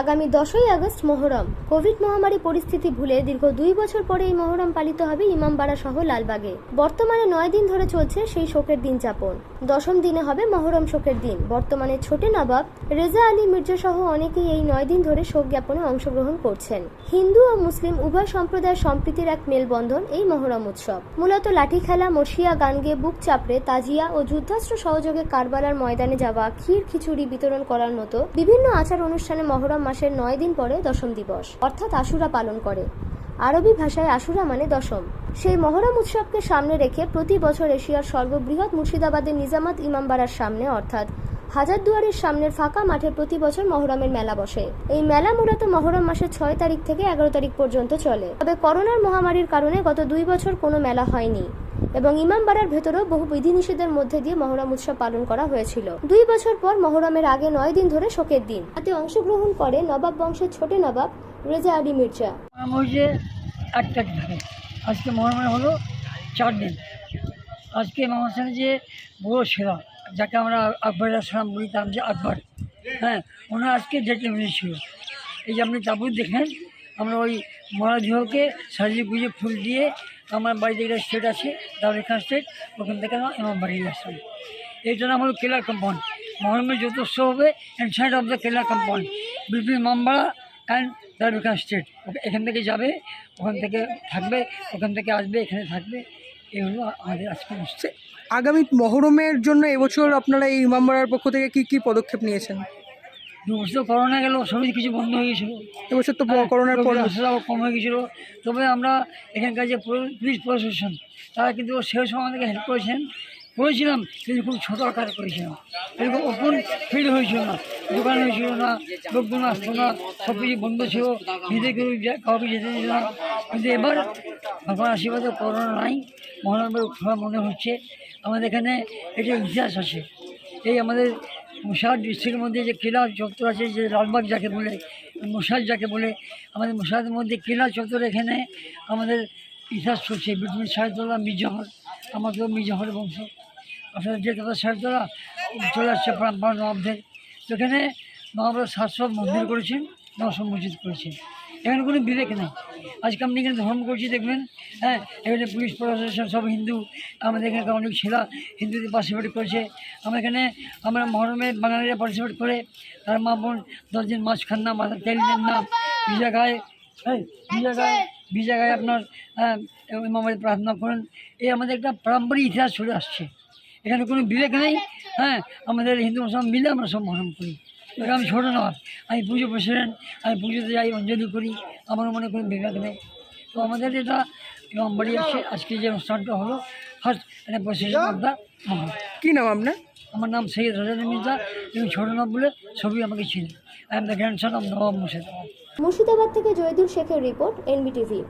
আগামী দশই August Muharram. Covid মহামারী পরিস্থিতি ভুলে দীর্ঘ দুই বছর পরে এই মহরম পালিত হবে ইমামবাড়া সহ লালবাগে। বর্তমানে নয় দিন ধরে চলছে সেই শোকের দিন যাপন। দশম দিনে হবে মহরম শোকের দিন। বর্তমানে ছোটে নবাব রেজা আলী মির্জা সহ অনেকেই এই নয় দিন ধরে শোক জ্ঞাপনে অংশগ্রহণ করছেন। হিন্দু ও মুসলিম উভয় সম্প্রদায়ের সম্প্রীতির এক মেলবন্ধন এই মহরম উৎসব। মূলত লাঠি খেলা, মর্শিয়া গান গেয়ে বুক চাপড়ে, তাজিয়া ও যুদ্ধাস্ত্র সহযোগে কারবালার ময়দানে যাওয়া, ক্ষীর খিচুড়ি বিতরণ করার মতো বিভিন্ন আচার অনুষ্ঠানে মহরম মাসের নয় দিন পরে দশম দিবস, অর্থাৎ আশুরা পালন করে। আরবি ভাষায় আশুরা মানে দশম। সেই মহরম উৎসবকে সামনে রেখে প্রতি বছর এশিয়ার সর্ববৃহৎ মুর্শিদাবাদের নিজামাত ইমামবাড়ার সামনে, অর্থাৎ হাজারদুয়ারের সামনের ফাঁকা মাঠে প্রতি বছর মহরমের মেলা বসে। এই মেলা মূলত মহরম মাসের ছয় তারিখ থেকে এগারো তারিখ পর্যন্ত চলে। তবে করোনার মহামারীর কারণে গত দুই বছর কোনো মেলা হয়নি। এবং ইমামবাড়ার ভেতরেও বহু বিধিনিষেধের মধ্যে দিয়ে মহরম উৎসব পালন করা হয়েছিল। দুই বছর পর মহরমের আগে নয় দিন ধরে শোকের দিন। তাতে অংশগ্রহণ করে নবাব বংশের ছোট নবাব রেজা আলী মির্জা। আজকে মহরমের হলো চার দিন। আজকে হোসেনের যে বড় সেরা, যাকে আমরা আকবর সালাম বলতাম যে আকবর। হ্যাঁ ওনার আজকে ডেটে ছিল। এই যে আপনি তাবুত দেখেন, আমরা ওই মরাধিহকে সাজিয়ে গুজে ফুল দিয়ে আমার বাড়িতে একটা স্টেট আছে দাবরিখান স্টেট ওখান থেকে আমার ইমাম বাড়ি আসলাম। এইটার নাম হলো কেলার কম্পাউন্ড মহরমের শো হবে সাইড অফ দ্য কেলার কম্পাউন্ড বিপিন মামবাড়া অ্যান্ড দারবিকান স্টেট এখান থেকে যাবে, ওখান থেকে থাকবে, ওখান থেকে আসবে, এখানে থাকবে। এই হলো আমাদের আজকে অনুষ্ঠান আগামী মহরমের জন্য এবছর আপনারা এই ইমামবাড়ার পক্ষ থেকে কি কি পদক্ষেপ নিয়েছেন? দু বছর করোনা গেল সবই কিছু বন্ধ হয়ে গেছিল। এবছর তো করোনার পর কম হয়ে গেছিল। তবে আমরা এখানকার যে পুলিশ প্রশাসন তারা কিন্তু সেই সময় আমাদেরকে হেল্প করেছেন। করেছিলাম কিন্তু খুব ছোটো আকারে করেছিলাম। এরকম ওপেন ফিল্ড হয়েছিল না দোকান হয়েছিল না লোকজন আসতো না সব কিছু বন্ধ ছিল। নিজে কেউ কাউকে যেতে দিত না। কিন্তু এবার ভগবান আশীর্বাদে করোনা নাই মহানগর খোলা মনে হচ্ছে। আমাদের এখানে এটা ইতিহাস আছে। এই আমাদের মুসাদ ডিস্ট্রিক্টের মধ্যে যে কিলা চত্বর আছে, যে লালবাগ যাকে বলে, মশার যাকে বলে, আমাদের মশারের মধ্যে কিলা চত্বর এখানে আমাদের ইতিহাস চলছে। বিটমিন সাহেবতলা মির্জাহর আমাদেরও মির্জাহর বংশ। আপনার যে কথা সাহেবতলা, চলে আসছে নবাবদের। তো এখানে নবাবরা সাতশো মন্দির করেছেন মসজিদ করেছেন। এখানে কোনো বিবেক নেই। আজকে আপনি এখানে ধর্ম করছি, দেখবেন হ্যাঁ? এখানে পুলিশ, প্রশাসন, সব হিন্দু। আমাদের এখানকার অনেক ছেলা হিন্দুদের পার্টিসিপেট করেছে। আমরা এখানে, আমরা মহরমে বাঙালিরা পার্টিসিপেট করে। তার মা বোন দশ দিন মাছ খান না, মাথা তেল দেন না। ভিজা গায়ে হ্যাঁ ভিজা গায়ে ভিজা গায়ে আপনার আমাদের প্রার্থনা করেন। এই আমাদের একটা পারম্পরিক ইতিহাস চলে আসছে। এখানে কোনো বিবেক নেই হ্যাঁ? আমাদের হিন্দু, মুসলমান মিলে আমরা সব মহরম করি। এটা আমি ছোটো নয়। আমি পুজো প্রেসিডেন্ট আমি পুজোতে যাই অঞ্জলি করি আমার মনে কোনো বিবেক নেই। তো আমাদের এটা ইমামবাড়ি আছে আজকে যে অনুষ্ঠানটা হলো ফার্স্ট মানে প্রেসিডেন্ট অফ দ্য কি নাম আপনার? আমার নাম সৈয়দ রাজাদ মির্জা এবং ছোটো নব বলে ছবি আমাকে ছিল। I am the grandson of Nawab Murshidabad Murshidabad থেকে জয়দুল শেখের রিপোর্ট এনবিটিভি।